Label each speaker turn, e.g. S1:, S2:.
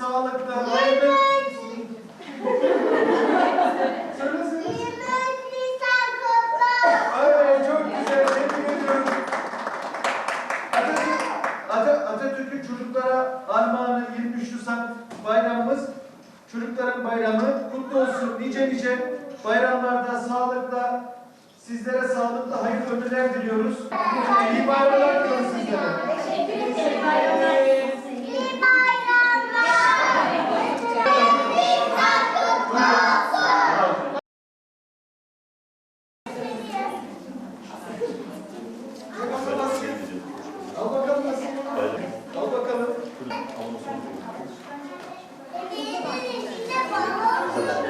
S1: sağlıkla, hayırlı... Söyle söyle. Atatürk'ün çocuklara armağanı 23 Nisan bayramımız, çocukların bayramı kutlu olsun. Nice nice bayramlarda sağlıkla, sizlere sağlıkla hayırlı ömürler diliyoruz. İyi bayramlar diliyoruz sizlere.
S2: Teşekkür ederim. Thank you.